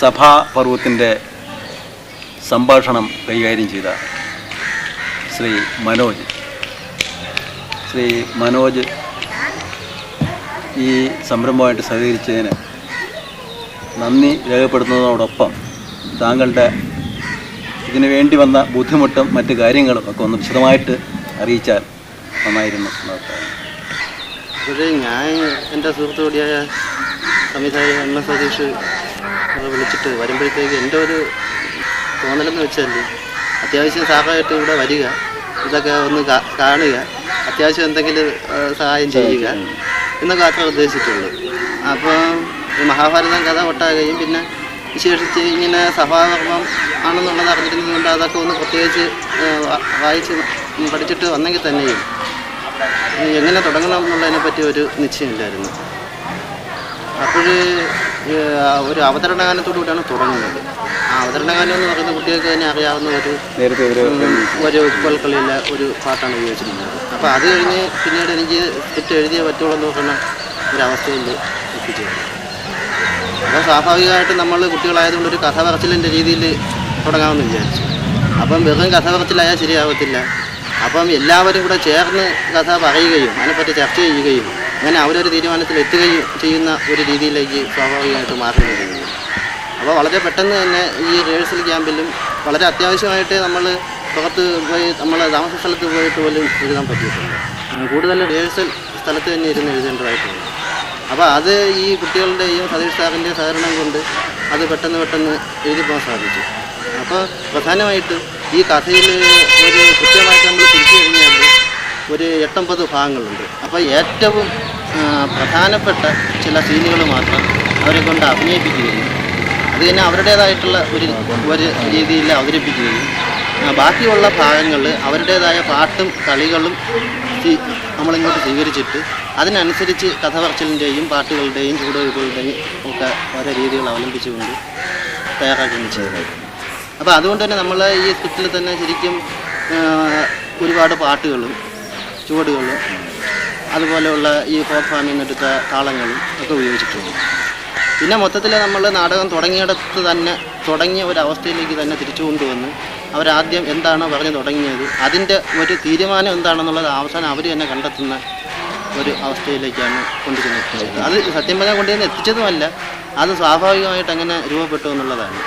സഭാപർവത്തിന്റെ സംഭാഷണം കൈകാര്യം ചെയ്ത ശ്രീ മനോജ്. ശ്രീ മനോജ് ഈ സംരംഭമായിട്ട് സഹകരിച്ചതിന് നന്ദി രേഖപ്പെടുത്തുന്നതോടൊപ്പം താങ്കളുടെ ഇതിനു വേണ്ടി വന്ന ബുദ്ധിമുട്ടും മറ്റു കാര്യങ്ങളും ഒക്കെ ഒന്ന് വിശദമായിട്ട് അറിയിച്ചാൽ നന്നായിരുന്നു ഞാൻ എന്റെ സുഹൃത്തു കൂടിയായ സംവിധായകൻ എം എസ് സതീഷ് അവരെ വിളിച്ചിട്ട് വരുമ്പോഴത്തേക്ക് എന്റെ ഒരു തോന്നലെന്ന് വെച്ചാൽ അത്യാവശ്യം സഹായമായിട്ട് ഇവിടെ വരിക. ഇതൊക്കെ ഒന്ന് കാണുക. അത്യാവശ്യം എന്തെങ്കിലും സഹായം ചെയ്യുക എന്നൊക്കെ മാത്രമേ ഉദ്ദേശിച്ചിട്ടുള്ളൂ. അപ്പോൾ മഹാഭാരതം കഥ ഒട്ടാകുകയും പിന്നെ വിശേഷിച്ച് ഇങ്ങനെ സഭാകർമ്മം ആണെന്നുള്ളത് അറിഞ്ഞിരുന്നതുകൊണ്ട് അതൊക്കെ ഒന്ന് പ്രത്യേകിച്ച് വായിച്ച് പഠിച്ചിട്ട് വന്നെങ്കിൽ തന്നെയും എങ്ങനെ തുടങ്ങണം എന്നുള്ളതിനെ പറ്റി ഒരു നിശ്ചയമില്ലായിരുന്നു. അപ്പോൾ ഒരു അവതരണ ഗാനത്തോടുകൂടിയാണ് തുടങ്ങുന്നത്. ആ അവതരണ ഗാനം എന്ന് പറയുന്ന കുട്ടികൾക്ക് തന്നെ അറിയാവുന്ന ഒരു ഒരു ഉം, ഒരു പാട്ടാണ് ഉപയോഗിച്ചിരിക്കുന്നത് അപ്പോൾ അത് കഴിഞ്ഞ് പിന്നീട് എനിക്ക് തെറ്റ് എഴുതിയേ പറ്റുള്ളൂ എന്ന് പറയുന്ന ഒരവസ്ഥയിൽ എത്തിച്ചേർന്നു. അപ്പോൾ സ്വാഭാവികമായിട്ട് നമ്മൾ കുട്ടികളായതുകൊണ്ട് ഒരു കഥ പറച്ചിലിന്റെ രീതിയിൽ തുടങ്ങാമെന്ന് വിചാരിച്ചു. അപ്പം വെറും കഥ പറച്ചിലായാൽ ശരിയാവത്തില്ല. അപ്പം എല്ലാവരും കൂടെ ചേർന്ന് കഥ പറയുകയും അതിനെപ്പറ്റി ചർച്ച ചെയ്യുകയും അങ്ങനെ അവരൊരു തീരുമാനത്തിൽ എത്തുകയും ചെയ്യുന്ന ഒരു രീതിയിലേക്ക് സ്വാഭാവികമായിട്ട് മാറുകയാണ് അപ്പോൾ വളരെ പെട്ടെന്ന് തന്നെ ഈ റിഹേഴ്സൽ ക്യാമ്പിലും വളരെ അത്യാവശ്യമായിട്ട് നമ്മൾ പുറത്ത് പോയി നമ്മൾ താമസ സ്ഥലത്ത് പോയിട്ട് പോലും എഴുതാൻ പറ്റിയിട്ടുണ്ട്. കൂടുതൽ റിഹേഴ്സൽ സ്ഥലത്ത് തന്നെ ഇരുന്ന് എഴുതേണ്ടതായിട്ടുണ്ട്. അപ്പോൾ അത് ഈ കുട്ടികളുടെയും സതീഷ് സാറിന്റെ സഹകരണം കൊണ്ട് അത് പെട്ടെന്ന് പെട്ടെന്ന് എഴുതി പോകാൻ സാധിച്ചു. അപ്പോൾ പ്രധാനമായിട്ടും ഈ കഥയിൽ ഒരു കൃത്യമായിട്ട് നമ്മൾ തിരിച്ചു കഴിഞ്ഞാൽ ഒരു എട്ടൊമ്പത് ഭാഗങ്ങളുണ്ട്. അപ്പോൾ ഏറ്റവും പ്രധാനപ്പെട്ട ചില സീനുകൾ മാത്രം അവരെ കൊണ്ട് അഭിനയിപ്പിക്കുകയും അത് തന്നെ അവരുടേതായിട്ടുള്ള ഒരു ഒരു രീതിയിൽ അവതരിപ്പിക്കുകയും ബാക്കിയുള്ള ഭാഗങ്ങൾ അവരുടേതായ പാട്ടും കളികളും നമ്മളിങ്ങോട്ട് സ്വീകരിച്ചിട്ട് അതിനനുസരിച്ച് കഥ പറച്ചിലിന്റെയും പാട്ടുകളുടെയും ചൂടുകളുടെയും ഒക്കെ ഓരോ രീതികൾ അവലംബിച്ചുകൊണ്ട് തയ്യാറാക്കുകയാണ് ചെയ്തത് അപ്പോൾ അതുകൊണ്ട് തന്നെ നമ്മൾ ഈ സ്ക്രിപ്റ്റിൽ തന്നെ ശരിക്കും ഒരുപാട് പാട്ടുകളും ചുവടുകളും അതുപോലെയുള്ള ഈ ഫോക്ക് ഫാമിൽ നിന്നെടുത്ത താളങ്ങളും ഒക്കെ ഉപയോഗിച്ചിട്ടുണ്ട്. പിന്നെ മൊത്തത്തിൽ നമ്മൾ നാടകം തുടങ്ങിയിടത്ത് തന്നെ തുടങ്ങിയ ഒരു അവസ്ഥയിലേക്ക് തന്നെ തിരിച്ചു കൊണ്ടുവന്ന് അവരാദ്യം എന്താണോ പറഞ്ഞു തുടങ്ങിയത് അതിന്റെ ഒരു തീരുമാനം എന്താണെന്നുള്ളത് അവസാനം അവർ തന്നെ കണ്ടെത്തുന്ന ഒരു അവസ്ഥയിലേക്കാണ് കൊണ്ടുചെന്നെത്തിച്ചത് അത് സത്യം പറഞ്ഞാൽ കൊണ്ടുചെന്ന് എത്തിച്ചതുമല്ല അത് സ്വാഭാവികമായിട്ട് അങ്ങനെ രൂപപ്പെട്ടു എന്നുള്ളതാണ്.